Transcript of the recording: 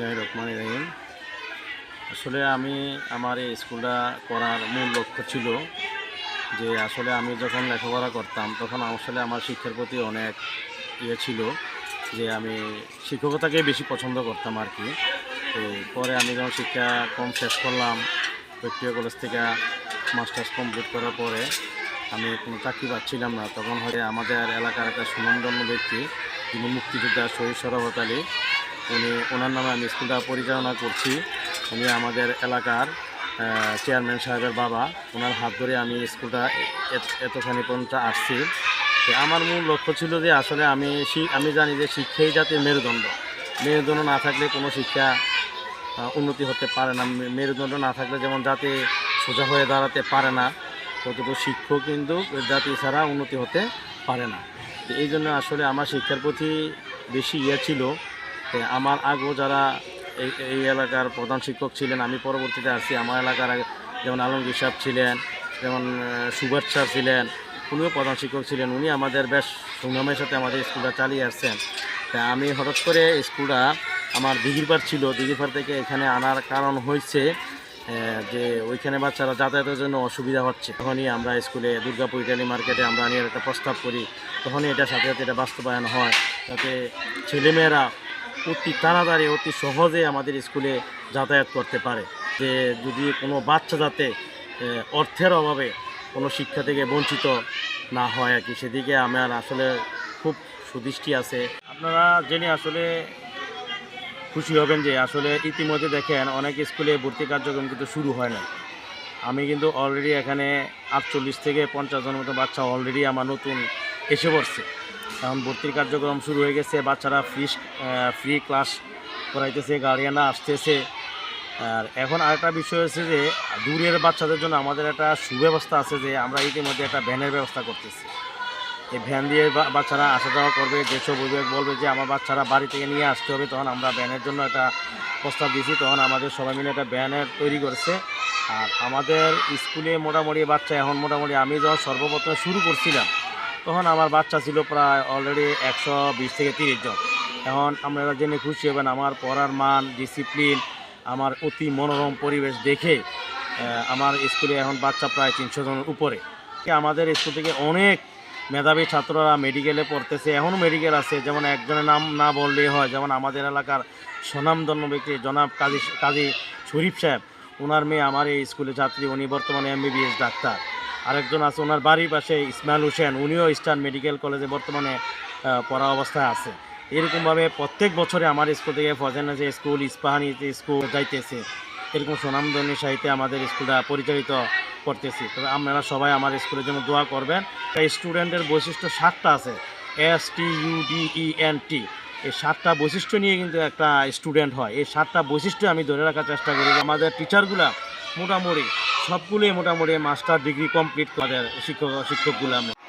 বিসমুল্লাহ রহমান রহিম। আসলে আমি আমার এই স্কুলটা করার মূল লক্ষ্য ছিল যে আসলে আমি যখন লেখাপড়া করতাম, তখন আসলে আমার শিক্ষার প্রতি অনেক ইয়ে ছিল যে আমি শিক্ষকতাকে বেশি পছন্দ করতাম আর কি। তো পরে আমি যখন শিক্ষা কম শেষ করলাম ব্যক্তিগত কলেজ থেকে মাস্টার্স কমপ্লিট করার পরে আমি কোনো চাকরি পাচ্ছিলাম না। তখন হয়তো আমাদের এলাকার একটা সুনামধন্য ব্যক্তি যিনি মুক্তিযোদ্ধা শহীদ সরাবত উনি, ওনার নামে আমি স্কুলটা পরিচালনা করছি। উনি আমাদের এলাকার চেয়ারম্যান সাহেবের বাবা। ওনার হাত ধরে আমি স্কুলটা এতখানি পর্যন্ত আসছি। আমার মূল লক্ষ্য ছিল যে আসলে আমি আমি জানি যে শিক্ষাই জাতির মেরুদণ্ড। মেরুদণ্ড না থাকলে কোনো শিক্ষা উন্নতি হতে পারে না। মেরুদণ্ড না থাকলে যেমন জাতি সোজা হয়ে দাঁড়াতে পারে না, ততটুকু শিক্ষক কিন্তু জাতি ছাড়া উন্নতি হতে পারে না। এই জন্য আসলে আমার শিক্ষার প্রতি বেশি ইয়ে ছিল। আমার আগেও যারা এই এই এলাকার প্রধান শিক্ষক ছিলেন, আমি পরবর্তীতে আসছি আমার এলাকার যেমন আলমগীর সাহেব ছিলেন, যেমন স্যার ছিলেন, উনিও প্রধান শিক্ষক ছিলেন। উনি আমাদের বেশ সুনামের সাথে আমাদের স্কুলটা চালিয়ে আসছেন। তা আমি হঠাৎ করে স্কুলটা আমার দিঘিরপাড় ছিল। দিঘিরপাড় থেকে এখানে আনার কারণ হয়েছে যে ওইখানে বাচ্চারা যাতায়াতের জন্য অসুবিধা হচ্ছে। তখনই আমরা স্কুলে দুর্গাপুর ইটালি মার্কেটে আমরা নিয়ে একটা প্রস্তাব করি। তখনই এটা সাথে সাথে এটা বাস্তবায়ন হয়। যাতে ছেলেমেয়েরা অতি তাড়াতাড়ি, অতি সহজে আমাদের স্কুলে যাতায়াত করতে পারে। যে যদি কোনো বাচ্চা যাতে অর্থের অভাবে কোনো শিক্ষা থেকে বঞ্চিত না হয় আর কি, সেদিকে আমার আসলে খুব সুদৃষ্টি আছে। আপনারা জেনে আসলে খুশি হবেন যে আসলে ইতিমধ্যে দেখেন অনেক স্কুলে ভর্তি কার্যক্রম কিন্তু শুরু হয় না আমি কিন্তু অলরেডি এখানে আটচল্লিশ থেকে পঞ্চাশ জনের মতো বাচ্চা অলরেডি আমার নতুন এসে পড়ছে। এখন ভর্তির কার্যক্রম শুরু হয়ে গেছে, বাচ্চারা ফ্রি ফ্রি ক্লাস করাইতেছে গার্ডিয়ানরা আসতেছে। আর এখন আরেকটা বিষয় হচ্ছে যে, দূরের বাচ্চাদের জন্য আমাদের একটা সুব্যবস্থা আছে যে, আমরা ইতিমধ্যে একটা ভ্যানের ব্যবস্থা করতেছি। এই ভ্যান দিয়ে বাচ্চারা আসা যাওয়া করবে যেসব অভিভাবক বলবে যে, আমার বাচ্চারা বাড়ি থেকে নিয়ে আসতে হবে। তখন আমরা ভ্যানের জন্য একটা প্রস্তাব দিয়েছি। তখন আমাদের সবাই মিলে একটা ভ্যানের তৈরি করছে। আর আমাদের স্কুলে মোটামুটি বাচ্চা, এখন মোটামুটি আমি যখন সর্বপ্রথমে শুরু করছিলাম তখন আমার বাচ্চা ছিল প্রায় অলরেডি একশো বিশ থেকে তিরিশ জন। এখন আপনারা জেনে খুশি হবেন, আমার পড়ার মান ডিসিপ্লিন আমার অতি মনোরম পরিবেশ দেখে আমার স্কুলে এখন বাচ্চা প্রায় তিনশো জনের উপরে। আমাদের স্কুল থেকে অনেক মেধাবী ছাত্ররা মেডিকেলে পড়তেছে এখনও মেডিকেল আছে, যেমন একজনের নাম না বললেই হয়, যেমন আমাদের এলাকার স্বনামধন্য ব্যক্তি জনাব কাজী কাজী শরীফ সাহেব। ওনার মেয়ে, আমার এই স্কুলে ছাত্রী, উনি বর্তমানে এমবিবিএস ডাক্তার। আরেকজন আছে, ওনার বাড়ির পাশে ইসমাইল হোসেন, উনিও ইস্টার্ন মেডিকেল কলেজে বর্তমানে পড়া অবস্থায় আছে। এরকমভাবে প্রত্যেক বছরে আমার স্কুল থেকে ফজেনাসে স্কুল ইস্পাহানিতে স্কুল যাইতেছে। এরকম সুনামধন্য সাহিত্যে আমাদের স্কুলটা পরিচালিত করতেছি। তবে আপনারা সবাই আমার স্কুলের জন্য দোয়া করবেন। এই স্টুডেন্টের বৈশিষ্ট্য সাতটা আছে। S T U D E N T এই সাতটা বৈশিষ্ট্য নিয়ে কিন্তু একটা স্টুডেন্ট হয়। এই সাতটা বৈশিষ্ট্য আমি ধরে রাখার চেষ্টা করি। আমাদের টিচারগুলা মোটামুটি সবগুলোই মোটামুটি মাস্টার ডিগ্রি কমপ্লিট করে শিক্ষক শিক্ষকগুলো